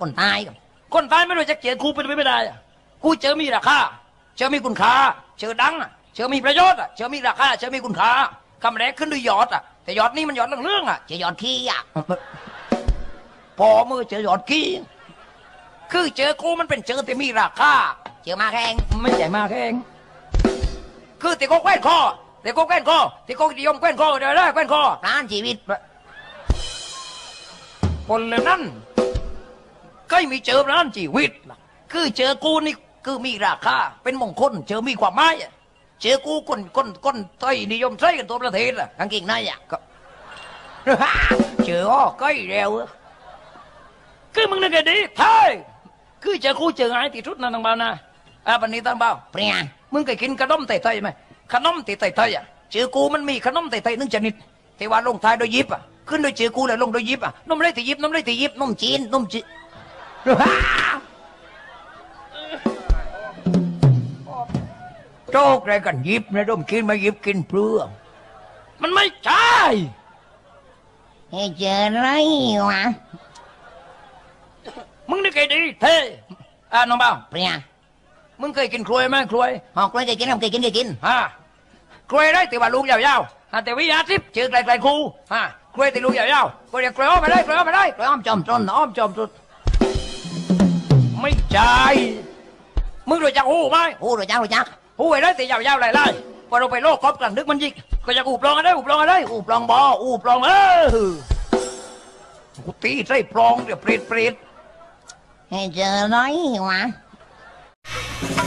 คนตายกับคนตายไม่รู้จะเกลียดครูเป็นไปไม่ได้อะกูเจอมีราคาเจอมีคุณค่าเจอดังอะเจอมีประโยชน์อะเจอมีราคาเจอมีคุณค่าคำแรกขึ้นด้วยยอดอะแต่ยอดนี่มันยอดเรื่องๆอะจะหยอดขี้อะพอมือเจอยอดกี้คือเจอกูมันเป็นเจอแต่มีราคาเจอมาแข่งไม่ใหญ่มากเองคือติโกแกว้นคอติโกแกว้นคอติโกนิยมแกว้นคอเดี๋ยวได้แกว้นคอร้านชีวิตคนเหล่านั้น ก็มีเจอร้านชีวิตล่ะคือเจอกูนี่คือมีราคาเป็นมงคลเจอมีความหมายอะเจอกูคนคนคนไทยนิยมใช้กันตัวประเทศอะกางเกงในอะก็เจออ้อใกล้แล้วอะคือมึงนึกให้ดีไทยคือเจอกูเจอไงที่ทุดนั่นทางบ้านนะอะวันนี้ทางบ้านเปรียมึงเคยกินขนมไทยๆไหมขนมไทยๆอะเจอกูมันมีขนมไทยๆหนึ่งชนิดที่ว่าลงท้ายด้วยยิบอะขึ้นด้วยเจอกูแล้วลงด้วยยิบอะนมเลยที่ยิบนมเลยที่ยิบนมจีนนมจีน โจกอะไรกันยิบนะดมกินมายิบกินเปลือกมันไม่ใช่ให้เจออะไรวะมึงนึกให้ดีเท่อะน้องเบาเปรียมึงเคยกินกล้วยไหมกล้วยหอกเลยเคยกินครับเคยกินเคยกินฮะกล้วยได้แต่ว่าลูกยาวๆฮะแต่วิยาทิพย์ชื่อไกลๆครูฮะกล้วยแต่ลูกยาวๆก็เรียกกล้วยอ้อมไปได้กล้วยอ้อมไปได้กล้วยอ้อมจอมจนอ้อมจอมจน มึงรู้จักหูไหมโอ้รู้จักรู้จักหูไอ้ได้แต่ยาวๆไล่ๆพอเราไปโลกครบกลางดึกมันยิกก็จะอูปลองอะไรอูปลองอะไรอูปลองบออูปลองเออกูตีใส่ปลองเดี๋ยวเปรตเปรตให้เจออะไรวะ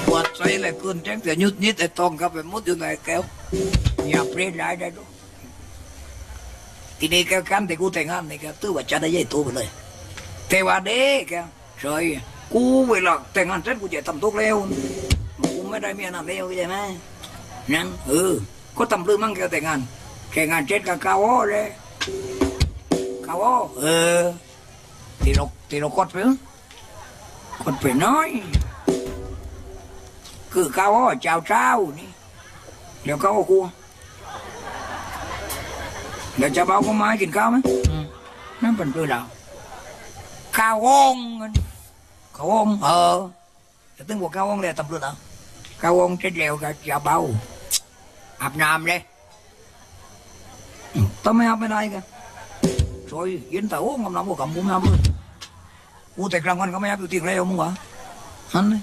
ปวดใจเลยคุณแจ้งแต่ยุดยิดแต่ตองกับไปมุดอยู่ในแก้วอย่าเปรตได้ได้ดูทีนี้แกกันแต่กูแต่งงานนี่แกตื้อว่าจะได้ยัยตัวไปเลยแต่ว่าเด็กแกใช่ กูเวลาแต่งงานเสร็จกูจะทำทุกแล้วกูไม่ได้เมียนานแล้วใช่ไหมนั่นเออก็ทำเรื่องมั่งแกแต่งงานแกงงานเสร็จกับกาวอเลยกาวอเออที่เราที่เรากดไปกดไปน้อย คือเขาวเจ้าเจ้านี่เดี๋ยวเขาก็กลัวเดี๋ยวจะเบาก็มาให้กินข้าวไหมนั่นเป็นเพื่อเราข้าวองกัน ขาวองเออจะตึงบอกขาวองเลยตำรวจเหรอขาวองเสร็จแล้วก็จะเบาอาบน้ำเลยต้องไม่อาบไม่ได้กันช่วยยินแต่โอ้งำน้ำก็กำมุ้งน้ำเลยกูแต่กลางวันก็ไม่อาบอยู่ที่แล้วมึงวะฮันเลย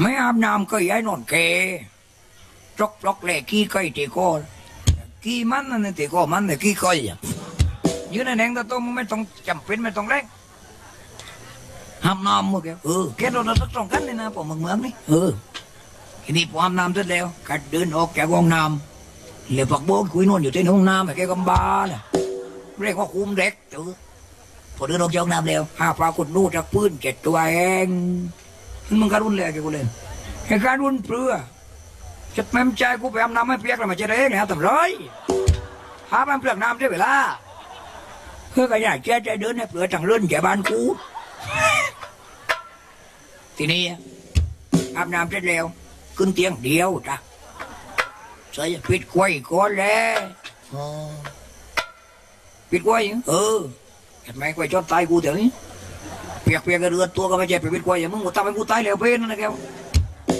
ไม่อาบน้ำก็ย้ายนอนแกจกปลอกแหลกขี้ก้อยตีก้อนขี้มันนั่นตีก้อมันแต่ขี้ก้อยยืนในแหงตะต้มไม่ต้องจำเป็นไม่ต้องแรง ห้ามน้ำมึงแกเออแกโดนเราสักสองกันเลยนะผมมึงเมืองนี่เออทีนี้พออาบน้ำเสร็จแล้วก็เดินออกจากห้องน้ำเหลือปักโบกคุยนอนอยู่ที่ห้องน้ำไอ้แกกำบาเลยเรียกว่าคุมเด็กเออพอเดินออกจากห้องน้ำแล้วหาปลากดนู่จากพื้นเจ็ดตัวเองมึงการุนเลยแกกูเล่นแค่การุนเปลือจะแม่มใจกูไปอาบน้ำไม่เปียกแล้วมันจะได้ไงทำไรหาบ้านเปลือกน้ำได้เวลาเพื่อก็อยากแก้ใจเดินให้เปลือกทางเลื่อนแกบ้านกู ทีนี้อาบน้ำเสร็จแล้ว ขึ้นเตียงเดียวจ้ะใส่ปิดกล้วยก่อนแล้วปิดกล้วยเออเห็นไหมกล้วยจอดตายกูเดี๋ยวนี้เปียกเปียกกระเรือตัวก็ไม่ใช่ไปป็นกล้วยอย่างมึงทำให้กูตายแล้วเป็นนะแก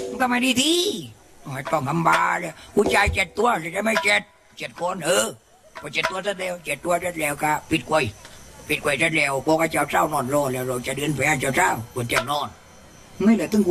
มึงทำไมดีทีไม่ต้องทำบาเลยกูจ่ายเจ็ดตัวจะไม่เจ็ดเจ็ดคนเออพอเจ็ดตัวเสร็จแล้วเจ็ดตัวเสร็จแล้วก็ปิดกล้วยปิดกล้วยเสร็จแล้วพวกเจ้าเจ้านอนรอแล้วเราจะเดินไปหาเจ้าเจ้าคนจะนอน ไม่เลยตึงกู